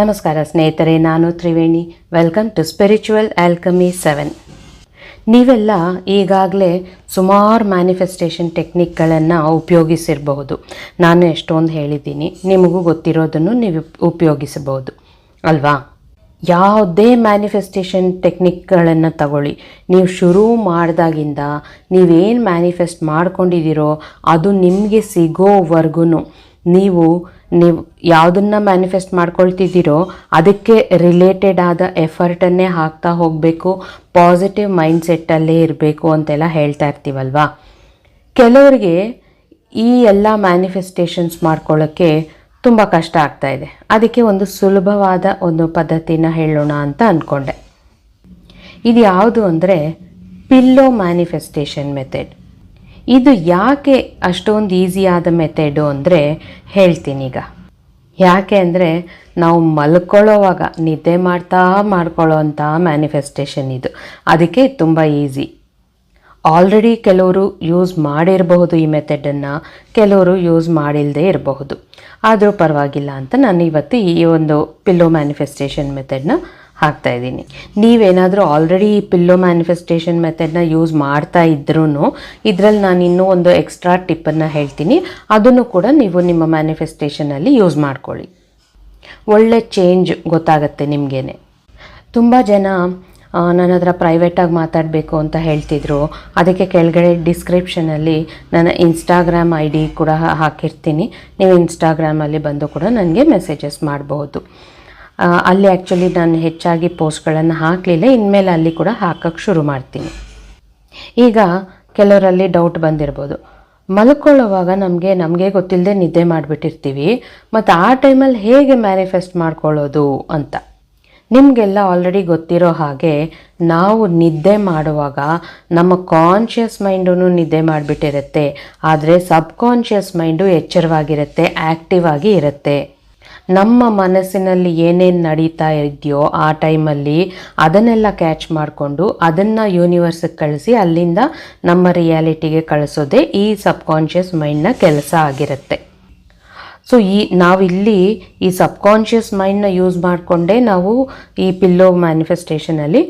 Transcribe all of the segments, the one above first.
ನಮಸ್ಕಾರ ಸ್ನೇಹಿತರೆ, ನಾನು Triveni. Welcome to spiritual alchemy seven ನೀವೆಲ್ಲ ಈಗಾಗಲೇ ಸುಮಾರು ಮ್ಯಾನಿಫೆಸ್ಟೇಷನ್ ಟೆಕ್ನಿಕ್ಗಳನ್ನು ಉಪಯೋಗಿಸಿರಬಹುದು. ನಾನು ಎಷ್ಟೊಂದು ಹೇಳಿದ್ದೀನಿ, ನಿಮಗೂ ಗೊತ್ತಿರೋದನ್ನು ನೀವು ಉಪಯೋಗಿಸಬಹುದು. ಅಲ್ವಾ? ಯಾವುದೇ ಮ್ಯಾನಿಫೆಸ್ಟೇಷನ್ ಟೆಕ್ನಿಕ್ಗಳನ್ನು ತಗೊಳ್ಳಿ. ನೀವು ಶುರು ಮಾಡಿದಾಗಿಂದ ನೀವೇನು ಮ್ಯಾನಿಫೆಸ್ಟ್ ಮಾಡ್ಕೊಂಡಿದ್ದೀರೋ ಅದು ನಿಮಗೆ ಸಿಗೋವರೆಗೂ ನೀವು ನೀವು ಯಾವುದನ್ನು ಮ್ಯಾನಿಫೆಸ್ಟ್ ಮಾಡ್ಕೊಳ್ತಿದ್ದೀರೋ ಅದಕ್ಕೆ ರಿಲೇಟೆಡ್ ಆದ ಎಫರ್ಟನ್ನೇ ಹಾಕ್ತಾ ಹೋಗಬೇಕು ಪಾಸಿಟಿವ್ ಮೈಂಡ್ಸೆಟ್ಟಲ್ಲೇ ಇರಬೇಕು ಅಂತೆಲ್ಲ ಹೇಳ್ತಾ ಇರ್ತೀವಲ್ವಾ? ಕೆಲವರಿಗೆ ಈ ಎಲ್ಲ ಮ್ಯಾನಿಫೆಸ್ಟೇಷನ್ಸ್ ಮಾಡ್ಕೊಳ್ಳೋಕ್ಕೆ ತುಂಬ ಕಷ್ಟ ಆಗ್ತಾ ಇದೆ. ಅದಕ್ಕೆ ಒಂದು ಸುಲಭವಾದ ಒಂದು ಪದ್ಧತಿನ ಹೇಳೋಣ ಅಂತ ಅಂದ್ಕೊಂಡೆ ಇದು ಯಾವುದು ಅಂದರೆ ಪಿಲ್ಲೋ ಮ್ಯಾನಿಫೆಸ್ಟೇಷನ್ ಮೆಥಡ್ ಇದು ಯಾಕೆ ಅಷ್ಟೊಂದು ಈಸಿಯಾದ ಮೆಥೆಡು ಅಂದರೆ ಹೇಳ್ತೀನಿ ಈಗ. ಯಾಕೆ ಅಂದರೆ ನಾವು ಮಲ್ಕೊಳ್ಳೋವಾಗ ನಿದ್ದೆ ಮಾಡ್ತಾ ಮಾಡ್ಕೊಳ್ಳೋ ಅಂಥ ಮ್ಯಾನಿಫೆಸ್ಟೇಷನ್ ಇದು. ಅದಕ್ಕೆ ತುಂಬ ಈಸಿ ಆಲ್ರೆಡಿ ಕೆಲವರು ಯೂಸ್ ಮಾಡಿರಬಹುದು ಈ ಮೆಥಡನ್ನು ಕೆಲವರು ಯೂಸ್ ಮಾಡಿಲ್ಲದೆ ಇರಬಹುದು. ಆದರೂ ಪರವಾಗಿಲ್ಲ ಅಂತ ನಾನು ಇವತ್ತು ಈ ಒಂದು ಪಿಲ್ಲೋ ಮ್ಯಾನಿಫೆಸ್ಟೇಷನ್ ಮೆಥಡ್ನ ಹಾಕ್ತಾ ಇದ್ದೀನಿ. ನೀವೇನಾದರೂ ಆಲ್ರೆಡಿ ಪಿಲ್ಲೋ ಮ್ಯಾನಿಫೆಸ್ಟೇಷನ್ ಮೆಥಡ್ನ ಯೂಸ್ ಮಾಡ್ತಾ ಇದ್ರೂ ಇದರಲ್ಲಿ ನಾನು ಇನ್ನೂ ಒಂದು ಎಕ್ಸ್ಟ್ರಾ ಟಿಪ್ಪನ್ನು ಹೇಳ್ತೀನಿ. ಅದನ್ನು ಕೂಡ ನೀವು ನಿಮ್ಮ ಮ್ಯಾನಿಫೆಸ್ಟೇಷನಲ್ಲಿ ಯೂಸ್ ಮಾಡ್ಕೊಳ್ಳಿ. ಒಳ್ಳೆ ಚೇಂಜ್ ಗೊತ್ತಾಗತ್ತೆ ನಿಮಗೇನೆ. ತುಂಬ ಜನ ನನ್ನ ಹತ್ರ ಪ್ರೈವೇಟಾಗಿ ಮಾತಾಡಬೇಕು ಅಂತ ಹೇಳ್ತಿದ್ರು. ಅದಕ್ಕೆ ಕೆಳಗಡೆ ಡಿಸ್ಕ್ರಿಪ್ಷನಲ್ಲಿ ನನ್ನ ಇನ್ಸ್ಟಾಗ್ರಾಮ್ ಐ ಡಿ ಕೂಡ ಹಾಕಿರ್ತೀನಿ. ನೀವು ಇನ್ಸ್ಟಾಗ್ರಾಮಲ್ಲಿ ಬಂದು ಕೂಡ ನನಗೆ ಮೆಸೇಜಸ್ ಮಾಡಬಹುದು ಅಲ್ಲಿ ಆ್ಯಕ್ಚುಲಿ ನಾನು ಹೆಚ್ಚಾಗಿ ಪೋಸ್ಟ್ಗಳನ್ನು ಹಾಕಲಿಲ್ಲ. ಇನ್ಮೇಲೆ ಅಲ್ಲಿ ಕೂಡ ಹಾಕಕ್ಕೆ ಶುರು ಮಾಡ್ತೀನಿ. ಈಗ ಕೆಲವರಲ್ಲಿ ಡೌಟ್ ಬಂದಿರ್ಬೋದು. ಮಲ್ಕೊಳ್ಳೋವಾಗ ನಮಗೆ ನಮಗೆ ಗೊತ್ತಿಲ್ಲದೆ ನಿದ್ದೆ ಮಾಡಿಬಿಟ್ಟಿರ್ತೀವಿ. ಮತ್ತು ಆ ಟೈಮಲ್ಲಿ ಹೇಗೆ ಮ್ಯಾನಿಫೆಸ್ಟ್ ಮಾಡ್ಕೊಳ್ಳೋದು ಅಂತ. ನಿಮಗೆಲ್ಲ ಆಲ್ರೆಡಿ ಗೊತ್ತಿರೋ ಹಾಗೆ ನಾವು ನಿದ್ದೆ ಮಾಡುವಾಗ ನಮ್ಮ ಕಾನ್ಷಿಯಸ್ ಮೈಂಡೂ ನಿದ್ದೆ ಮಾಡಿಬಿಟ್ಟಿರುತ್ತೆ. ಆದರೆ ಸಬ್ಕಾನ್ಷಿಯಸ್ ಮೈಂಡು ಎಚ್ಚರವಾಗಿರುತ್ತೆ ಆ್ಯಕ್ಟಿವ್ ಆಗಿ ಇರುತ್ತೆ. ನಮ್ಮ ಮನಸ್ಸಿನಲ್ಲಿ ಏನೇನು ನಡೀತಾ ಇದೆಯೋ ಆ ಟೈಮಲ್ಲಿ ಅದನ್ನೆಲ್ಲ ಕ್ಯಾಚ್ ಮಾಡಿಕೊಂಡು ಅದನ್ನು ಯೂನಿವರ್ಸಿಗೆ ಕಳಿಸಿ ಅಲ್ಲಿಂದ ನಮ್ಮ ರಿಯಾಲಿಟಿಗೆ ಕಳಿಸೋದೇ ಈ ಸಬ್ಕಾನ್ಷಿಯಸ್ ಮೈಂಡ್ನ ಕೆಲಸ ಆಗಿರುತ್ತೆ. ಸೊ ಈ ನಾವಿಲ್ಲಿ ಈ ಸಬ್ಕಾನ್ಷಿಯಸ್ ಮೈಂಡ್ನ ಯೂಸ್ ಮಾಡಿಕೊಂಡೇ ನಾವು ಈ ಪಿಲ್ಲೋ ಮ್ಯಾನಿಫೆಸ್ಟೇಷನಲ್ಲಿ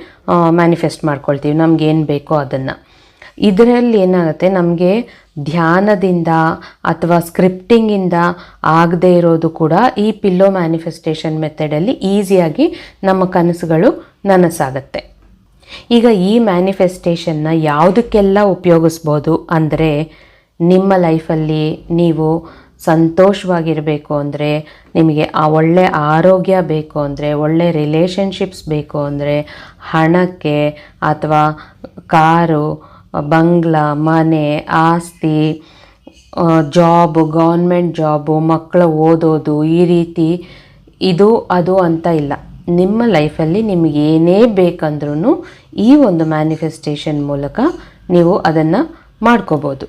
ಮ್ಯಾನಿಫೆಸ್ಟ್ ಮಾಡ್ಕೊಳ್ತೀವಿ. ನಮ್ಗೆ ಏನು ಬೇಕೋ ಅದನ್ನು. ಇದರಲ್ಲಿ ಏನಾಗುತ್ತೆ? ನಮಗೆ ಧ್ಯಾನದಿಂದ ಅಥವಾ ಸ್ಕ್ರಿಪ್ಟಿಂಗಿಂದ ಆಗದೇ ಇರೋದು ಕೂಡ ಈ ಪಿಲ್ಲೋ ಮ್ಯಾನಿಫೆಸ್ಟೇಷನ್ ಮೆಥಡಲ್ಲಿ ಈಸಿಯಾಗಿ ನಮ್ಮ ಕನಸುಗಳು ನನಸಾಗತ್ತೆ. ಈಗ ಈ ಮ್ಯಾನಿಫೆಸ್ಟೇಷನ್ನ ಯಾವುದಕ್ಕೆಲ್ಲ ಉಪಯೋಗಿಸ್ಬೋದು ಅಂದರೆ ನಿಮ್ಮ ಲೈಫಲ್ಲಿ ನೀವು ಸಂತೋಷವಾಗಿರಬೇಕು ಅಂದರೆ, ನಿಮಗೆ ಆ ಒಳ್ಳೆ ಆರೋಗ್ಯ ಬೇಕು ಅಂದರೆ, ಒಳ್ಳೆ ರಿಲೇಷನ್ಶಿಪ್ಸ್ ಬೇಕು ಅಂದರೆ, ಹಣಕ್ಕೆ ಅಥವಾ ಕಾರು ಬಂಗ್ಲಾ, ಮನೆ, ಆಸ್ತಿ ಜಾಬು ಗೌರ್ಮೆಂಟ್ ಜಾಬು ಮಕ್ಕಳು ಓದೋದು ಈ ರೀತಿ ಇದು, ಅದು ಅಂತ ಇಲ್ಲ. ನಿಮ್ಮ ಲೈಫಲ್ಲಿ ನಿಮಗೆ ಏನೇ ಬೇಕಂದ್ರೂ ಈ ಒಂದು ಮ್ಯಾನಿಫೆಸ್ಟೇಷನ್ ಮೂಲಕ ನೀವು ಅದನ್ನು ಮಾಡ್ಕೋಬೋದು.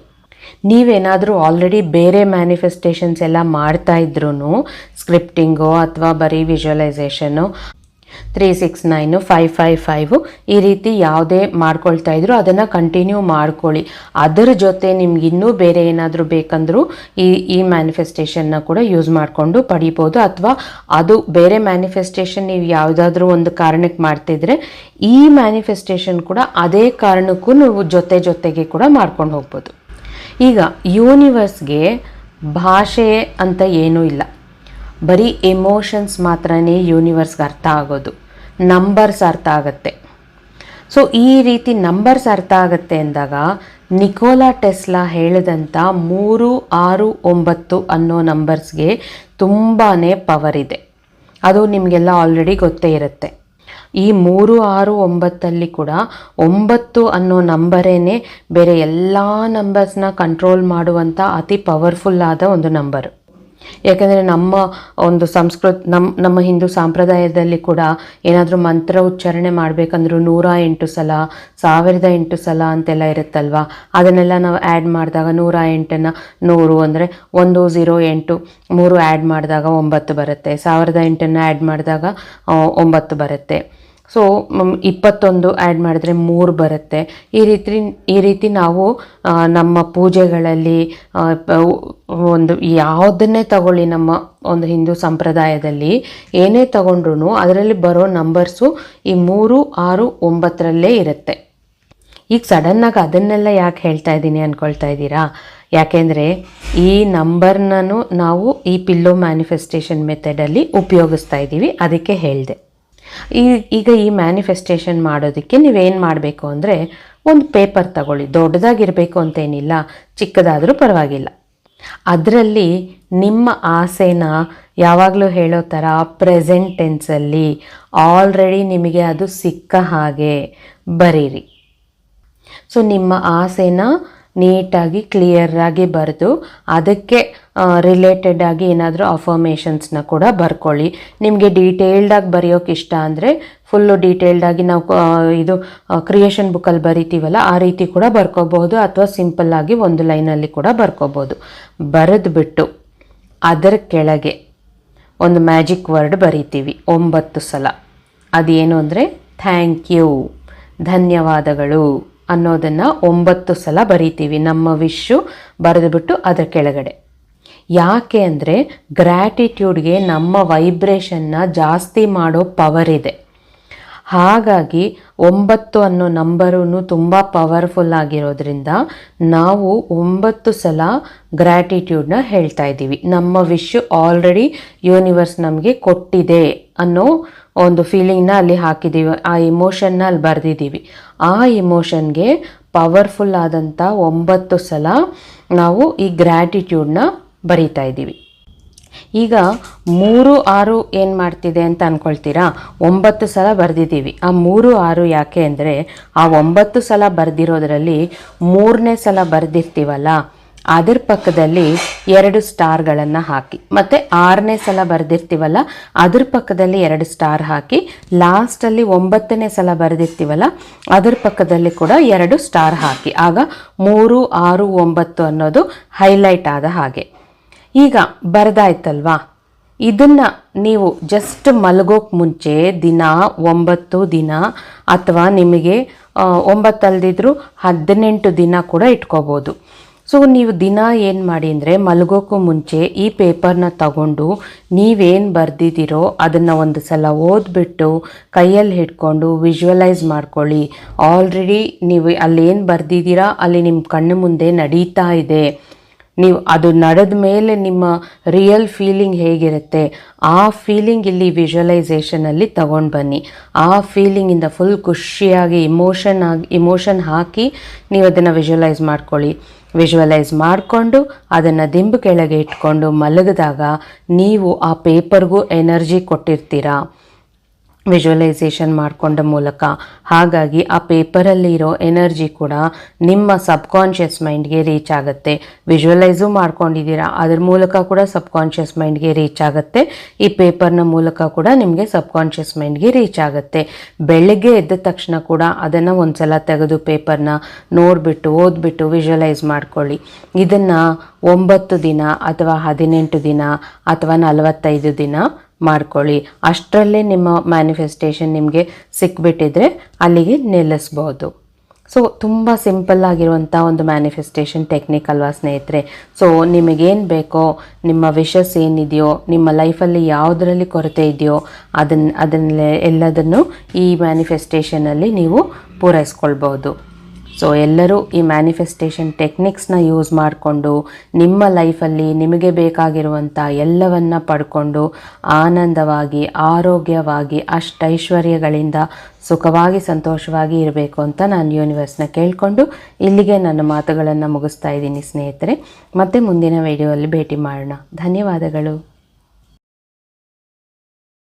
ನೀವೇನಾದರೂ ಆಲ್ರೆಡಿ ಬೇರೆ ಮ್ಯಾನಿಫೆಸ್ಟೇಷನ್ಸ್ ಎಲ್ಲ ಮಾಡ್ತಾ ಇದ್ರೂ ಸ್ಕ್ರಿಪ್ಟಿಂಗು ಅಥವಾ ಬರೀ ವಿಜುವಲೈಸೇಷನ್ನು three six nine five five five ಈ ರೀತಿ ಯಾವುದೇ ಮಾಡ್ಕೊಳ್ತಾ ಇದ್ರು ಅದನ್ನು ಕಂಟಿನ್ಯೂ ಮಾಡ್ಕೊಳ್ಳಿ. ಅದರ ಜೊತೆ ನಿಮ್ಗೆ ಇನ್ನೂ ಬೇರೆ ಏನಾದರೂ ಬೇಕಂದರೂ ಈ ಈ ಮ್ಯಾನಿಫೆಸ್ಟೇಷನ್ನ ಕೂಡ ಯೂಸ್ ಮಾಡಿಕೊಂಡು ಪಡಿಬೋದು. ಅಥವಾ ಅದು ಬೇರೆ ಮ್ಯಾನಿಫೆಸ್ಟೇಷನ್ ನೀವು ಯಾವುದಾದ್ರೂ ಒಂದು ಕಾರಣಕ್ಕೆ ಮಾಡ್ತಿದ್ರೆ ಈ ಮ್ಯಾನಿಫೆಸ್ಟೇಷನ್ ಕೂಡ ಅದೇ ಕಾರಣಕ್ಕೂ ನೀವು ಜೊತೆ ಜೊತೆಗೆ ಕೂಡ ಮಾಡ್ಕೊಂಡು ಹೋಗ್ಬೋದು. ಈಗ ಯೂನಿವರ್ಸ್ಗೆ ಭಾಷೆ ಅಂತ ಏನೂ ಇಲ್ಲ. ಬರೀ ಎಮೋಷನ್ಸ್ ಮಾತ್ರನೇ ಯೂನಿವರ್ಸ್ಗೆ ಅರ್ಥ ಆಗೋದು. ನಂಬರ್ಸ್ ಅರ್ಥ ಆಗುತ್ತೆ. ಸೊ ಈ ರೀತಿ ನಂಬರ್ಸ್ ಅರ್ಥ ಆಗುತ್ತೆ ಅಂದಾಗ ನಿಕೋಲಾ ಟೆಸ್ಲಾ ಹೇಳಿದಂಥ ಮೂರು, ಆರು, ಒಂಬತ್ತು ಅನ್ನೋ ನಂಬರ್ಸ್ಗೆ ತುಂಬಾ ಪವರ್ ಇದೆ. ಅದು ನಿಮಗೆಲ್ಲ ಆಲ್ರೆಡಿ ಗೊತ್ತೇ ಇರುತ್ತೆ. ಈ ಮೂರು, ಆರು, ಒಂಬತ್ತಲ್ಲಿ ಕೂಡ ಒಂಬತ್ತು ಅನ್ನೋ ನಂಬರೇನೆ ಬೇರೆ ಎಲ್ಲ ನಂಬರ್ಸ್ನ ಕಂಟ್ರೋಲ್ ಮಾಡುವಂಥ ಅತಿ ಪವರ್ಫುಲ್ ಆದ ಒಂದು ನಂಬರ್ ಯಾಕಂದರೆ ನಮ್ಮ ಒಂದು ಸಂಸ್ಕೃತ ನಮ್ಮ ನಮ್ಮ ಹಿಂದೂ ಸಂಪ್ರದಾಯದಲ್ಲಿ ಕೂಡ ಏನಾದರೂ ಮಂತ್ರ ಉಚ್ಚಾರಣೆ ಮಾಡಬೇಕಂದ್ರೂ ನೂರ ಎಂಟು ಸಲ, ಸಾವಿರದ ಎಂಟು ಸಲ ಅಂತೆಲ್ಲ ಇರುತ್ತಲ್ವ? ಅದನ್ನೆಲ್ಲ ನಾವು ಆ್ಯಡ್ ಮಾಡಿದಾಗ ನೂರ ಎಂಟನ್ನು ನೂರು ಅಂದರೆ ಒಂದು ಝೀರೋ ಎಂಟು, ಮೂರು ಆ್ಯಡ್ ಮಾಡಿದಾಗ ಒಂಬತ್ತು ಬರುತ್ತೆ. ಸಾವಿರದ ಎಂಟನ್ನು ಆ್ಯಡ್ ಮಾಡಿದಾಗ ಒಂಬತ್ತು ಬರುತ್ತೆ. ಸೊ ಇಪ್ಪತ್ತೊಂದು ಆ್ಯಡ್ ಮಾಡಿದ್ರೆ ಮೂರು ಬರುತ್ತೆ. ಈ ರೀತಿ ಈ ರೀತಿ ನಾವು ನಮ್ಮ ಪೂಜೆಗಳಲ್ಲಿ ಒಂದು ಯಾವುದನ್ನೇ ತಗೊಳ್ಳಿ ನಮ್ಮ ಒಂದು ಹಿಂದೂ ಸಂಪ್ರದಾಯದಲ್ಲಿ, ಏನೇ ತಗೊಂಡ್ರು ಅದರಲ್ಲಿ ಬರೋ ನಂಬರ್ಸು ಈ ಮೂರು, ಆರು, ಒಂಬತ್ತರಲ್ಲೇ ಇರುತ್ತೆ. ಈಗ ಸಡನ್ನಾಗಿ ಅದನ್ನೆಲ್ಲ ಯಾಕೆ ಹೇಳ್ತಾ ಇದ್ದೀನಿ ಅಂದ್ಕೊಳ್ತಾ ಇದ್ದೀರಾ? ಯಾಕೆಂದರೆ ಈ ನಂಬರ್ನೂ ನಾವು ಈ ಪಿಲ್ಲೋ ಮ್ಯಾನಿಫೆಸ್ಟೇಷನ್ ಮೆಥಡಲ್ಲಿ ಉಪಯೋಗಿಸ್ತಾ ಇದ್ದೀವಿ. ಅದಕ್ಕೆ ಹೇಳಿದೆ. ಈ ಈಗ ಈ ಮ್ಯಾನಿಫೆಸ್ಟೇಷನ್ ಮಾಡೋದಕ್ಕೆ ನೀವೇನು ಮಾಡಬೇಕು ಅಂದರೆ ಒಂದು ಪೇಪರ್ ತಗೊಳ್ಳಿ. ದೊಡ್ಡದಾಗಿರಬೇಕು ಅಂತೇನಿಲ್ಲ, ಚಿಕ್ಕದಾದರೂ ಪರವಾಗಿಲ್ಲ. ಅದರಲ್ಲಿ ನಿಮ್ಮ ಆಸೆನ ಯಾವಾಗಲೂ ಹೇಳೋ ಥರ ಪ್ರೆಸೆಂಟ್ ಟೆನ್ಸಲ್ಲಿ ಆಲ್ರೆಡಿ ನಿಮಗೆ ಅದು ಸಿಕ್ಕ ಹಾಗೆ ಬರೀರಿ. ಸೊ ನಿಮ್ಮ ಆಸೆನ ನೀಟಾಗಿ ಕ್ಲಿಯರಾಗಿ ಬರೆದು ಅದಕ್ಕೆ ರಿಲೇಟೆಡ್ ಆಗಿ ಏನಾದರೂ ಅಫರ್ಮೇಷನ್ಸ್ನ ಕೂಡ ಬರ್ಕೊಳ್ಳಿ. ನಿಮಗೆ ಡೀಟೇಲ್ಡಾಗಿ ಬರೆಯೋಕೆ ಇಷ್ಟ ಅಂದರೆ ಫುಲ್ಲು ಡೀಟೇಲ್ಡಾಗಿ ನಾವು ಇದು ಕ್ರಿಯೇಷನ್ ಬುಕ್ಕಲ್ಲಿ ಬರಿತೀವಲ್ಲ, ಆ ರೀತಿ ಕೂಡ ಬರ್ಕೋಬಹುದು. ಅಥವಾ ಸಿಂಪಲ್ಲಾಗಿ ಒಂದು ಲೈನಲ್ಲಿ ಕೂಡ ಬರ್ಕೋಬೋದು ಬರೆದ್ಬಿಟ್ಟು ಅದರ ಕೆಳಗೆ ಒಂದು ಮ್ಯಾಜಿಕ್ ವರ್ಡ್ ಬರಿತೀವಿ, ಒಂಬತ್ತು ಸಲ. ಅದೇನು ಅಂದರೆ ಥ್ಯಾಂಕ್ ಯು ಧನ್ಯವಾದಗಳು ಅನ್ನೋದನ್ನು ಒಂಬತ್ತು ಸಲ ಬರಿತೀವಿ. ನಮ್ಮ ವಿಶ್ಶು ಬರೆದುಬಿಟ್ಟು ಅದರ ಕೆಳಗಡೆ. ಯಾಕೆ ಅಂದರೆ ಗ್ರ್ಯಾಟಿಟ್ಯೂಡ್ಗೆ ನಮ್ಮ ವೈಬ್ರೇಷನ್ನ ಜಾಸ್ತಿ ಮಾಡೋ ಪವರ್ ಇದೆ. ಹಾಗಾಗಿ ಒಂಬತ್ತು ಅನ್ನೋ ನಂಬರೂ ತುಂಬ ಪವರ್ಫುಲ್ ಆಗಿರೋದ್ರಿಂದ ನಾವು ಒಂಬತ್ತು ಸಲ ಗ್ರ್ಯಾಟಿಟ್ಯೂಡ್ನ ಹೇಳ್ತಾ ಇದ್ದೀವಿ. ನಮ್ಮ ವಿಶ್ ಆಲ್ರೆಡಿ ಯೂನಿವರ್ಸ್ ನಮಗೆ ಕೊಟ್ಟಿದೆ ಅನ್ನೋ ಒಂದು ಫೀಲಿಂಗ್ನ ಅಲ್ಲಿ ಹಾಕಿದ್ದೀವಿ ಆ ಇಮೋಷನ್ನ ಅಲ್ಲಿ ಬರೆದಿದ್ದೀವಿ ಆ ಇಮೋಷನ್ಗೆ ಪವರ್ಫುಲ್ ಆದಂಥ ಒಂಬತ್ತು ಸಲ ನಾವು ಈ ಗ್ರ್ಯಾಟಿಟ್ಯೂಡ್ನ ಬರಿತಾ ಇದ್ದೀವಿ. ಈಗ ಮೂರು ಆರು ಏನು ಮಾಡ್ತಿದೆ ಅಂತ ಅಂದ್ಕೊಳ್ತೀರಾ ಒಂಬತ್ತು ಸಲ ಬರೆದಿದ್ದೀವಿ. ಆ ಮೂರು ಆರು ಯಾಕೆ ಅಂದರೆ ಆ ಒಂಬತ್ತು ಸಲ ಬರೆದಿರೋದ್ರಲ್ಲಿ ಮೂರನೇ ಸಲ ಬರೆದಿರ್ತೀವಲ್ಲ, ಅದರ ಪಕ್ಕದಲ್ಲಿ ಎರಡು ಸ್ಟಾರ್ಗಳನ್ನು ಹಾಕಿ. ಮತ್ತು ಆರನೇ ಸಲ ಬರೆದಿರ್ತೀವಲ್ಲ, ಅದ್ರ ಪಕ್ಕದಲ್ಲಿ ಎರಡು ಸ್ಟಾರ್ ಹಾಕಿ, ಲಾಸ್ಟಲ್ಲಿ ಒಂಬತ್ತನೇ ಸಲ ಬರೆದಿರ್ತೀವಲ್ಲ, ಅದ್ರ ಪಕ್ಕದಲ್ಲಿ ಕೂಡ ಎರಡು ಸ್ಟಾರ್ ಹಾಕಿ. ಆಗ ಮೂರು ಆರು ಒಂಬತ್ತು ಅನ್ನೋದು ಹೈಲೈಟ್ ಆದ ಹಾಗೆ. ಈಗ ಬರೆದಾಯ್ತಲ್ವಾ? ಇದನ್ನ ನೀವು ಜಸ್ಟ್ ಮಲಗೋಕ್ ಮುಂಚೆ ದಿನ ಒಂಬತ್ತು ದಿನ ಅಥವಾ ನಿಮಗೆ ಒಂಬತ್ತಲ್ದಿದ್ರು ಹದಿನೆಂಟು ದಿನ ಕೂಡ ಇಟ್ಕೋಬೋದು. ಸೊ ನೀವು ದಿನ ಏನು ಮಾಡಿ ಅಂದರೆ ಮಲಗೋಕ್ಕೂ ಮುಂಚೆ ಈ ಪೇಪರ್ನ ತಗೊಂಡು ನೀವೇನು ಬರೆದಿದ್ದೀರೋ ಅದನ್ನು ಒಂದು ಸಲ ಓದ್ಬಿಟ್ಟು ಕೈಯಲ್ಲಿ ಹಿಡ್ಕೊಂಡು ವಿಜುವಲೈಸ್ ಮಾಡ್ಕೊಳ್ಳಿ. ಆಲ್ರೆಡಿ ನೀವು ಅಲ್ಲಿ ಏನು ಬರೆದಿದ್ದೀರಾ, ಅಲ್ಲಿ ನಿಮ್ಮ ಕಣ್ಣು ಮುಂದೆ ನಡೀತಾ ಇದೆ. ನೀವು ಅದು ನಡೆದ ಮೇಲೆ ನಿಮ್ಮ ರಿಯಲ್ ಫೀಲಿಂಗ್ ಹೇಗಿರುತ್ತೆ? ಆ ಫೀಲಿಂಗ್ ಇಲ್ಲಿ ವಿಜುವಲೈಸೇಷನಲ್ಲಿ ತಗೊಂಡು ಬನ್ನಿ. ಆ ಫೀಲಿಂಗಿಂದ ಫುಲ್ ಖುಷಿಯಾಗಿ ಇಮೋಷನ್ ಆಗಿ ಇಮೋಷನ್ ಹಾಕಿ ನೀವು ಅದನ್ನು ವಿಜುವಲೈಸ್ ಮಾಡ್ಕೊಳ್ಳಿ. ವಿಜುವಲೈಸ್ ಮಾಡಿಕೊಂಡು ಅದನ್ನು ದಿಂಬು ಕೆಳಗೆ ಇಟ್ಕೊಂಡು ಮಲಗಿದಾಗ ನೀವು ಆ ಪೇಪರ್ಗೂ ಎನರ್ಜಿ ಕೊಟ್ಟಿರ್ತೀರಾ? ವಿಜುವಲೈಸೇಷನ್ ಮಾಡಿಕೊಂಡ ಮೂಲಕ. ಹಾಗಾಗಿ ಆ ಪೇಪರಲ್ಲಿ ಇರೋ ಎನರ್ಜಿ ಕೂಡ ನಿಮ್ಮ ಸಬ್ಕಾನ್ಷಿಯಸ್ ಮೈಂಡ್ಗೆ ರೀಚ್ ಆಗುತ್ತೆ. ವಿಜುವಲೈಸು ಮಾಡ್ಕೊಂಡಿದ್ದೀರಾ, ಅದ್ರ ಮೂಲಕ ಕೂಡ ಸಬ್ಕಾನ್ಷಿಯಸ್ ಮೈಂಡ್ಗೆ ರೀಚ್ ಆಗುತ್ತೆ. ಈ ಪೇಪರ್ನ ಮೂಲಕ ಕೂಡ ನಿಮಗೆ ಸಬ್ಕಾನ್ಷಿಯಸ್ ಮೈಂಡ್ಗೆ ರೀಚ್ ಆಗುತ್ತೆ. ಬೆಳಗ್ಗೆ ಎದ್ದ ತಕ್ಷಣ ಕೂಡ ಅದನ್ನು ಒಂದ್ಸಲ ತೆಗೆದು ಪೇಪರ್ನ ನೋಡಿಬಿಟ್ಟು, ಓದ್ಬಿಟ್ಟು ವಿಜುವಲೈಸ್ ಮಾಡ್ಕೊಳ್ಳಿ. ಇದನ್ನು ಒಂಬತ್ತು ದಿನ ಅಥವಾ ಹದಿನೆಂಟು ದಿನ ಅಥವಾ ನಲವತ್ತೈದು ದಿನ ಮಾಡ್ಕೊಳ್ಳಿ. ಅಷ್ಟರಲ್ಲೇ ನಿಮ್ಮ ಮ್ಯಾನಿಫೆಸ್ಟೇಷನ್ ನಿಮಗೆ ಸಿಕ್ಬಿಟ್ಟಿದ್ರೆ ಅಲ್ಲಿಗೆ ನಿಲ್ಲಿಸ್ಬೋದು. ಸೊ ತುಂಬ ಸಿಂಪಲ್ ಆಗಿರುವಂಥ ಒಂದು ಮ್ಯಾನಿಫೆಸ್ಟೇಷನ್ ಟೆಕ್ನಿಕ್ ಅಲ್ವಾ ಸ್ನೇಹಿತರೆ? ಸೊ ನಿಮಗೇನು ಬೇಕೋ, ನಿಮ್ಮ ವಿಷಸ್ ಏನಿದೆಯೋ, ನಿಮ್ಮ ಲೈಫಲ್ಲಿ ಯಾವುದರಲ್ಲಿ ಕೊರತೆ ಇದೆಯೋ ಅದನ್ನ ಅದನ್ನೆಲ್ಲದನ್ನು ಈ ಮ್ಯಾನಿಫೆಸ್ಟೇಷನಲ್ಲಿ ನೀವು ಪೂರೈಸ್ಕೊಳ್ಬೋದು. ಸೊ ಎಲ್ಲರೂ ಈ ಮ್ಯಾನಿಫೆಸ್ಟೇಷನ್ ಟೆಕ್ನಿಕ್ಸ್ನ ಯೂಸ್ ಮಾಡಿಕೊಂಡು, ನಿಮ್ಮ ಲೈಫಲ್ಲಿ ನಿಮಗೆ ಬೇಕಾಗಿರುವಂಥ ಎಲ್ಲವನ್ನು ಪಡ್ಕೊಂಡು, ಆನಂದವಾಗಿ, ಆರೋಗ್ಯವಾಗಿ, ಅಷ್ಟೈಶ್ವರ್ಯಗಳಿಂದ ಸುಖವಾಗಿ, ಸಂತೋಷವಾಗಿ ಇರಬೇಕು ಅಂತ ನಾನು ಯೂನಿವರ್ಸ್ನ ಕೇಳಿಕೊಂಡು ಇಲ್ಲಿಗೆ ನನ್ನ ಮಾತುಗಳನ್ನು ಮುಗಿಸ್ತಾ ಇದ್ದೀನಿ ಸ್ನೇಹಿತರೆ. ಮತ್ತೆ ಮುಂದಿನ ವಿಡಿಯೋಲ್ಲಿ ಭೇಟಿ ಮಾಡೋಣ. ಧನ್ಯವಾದಗಳು.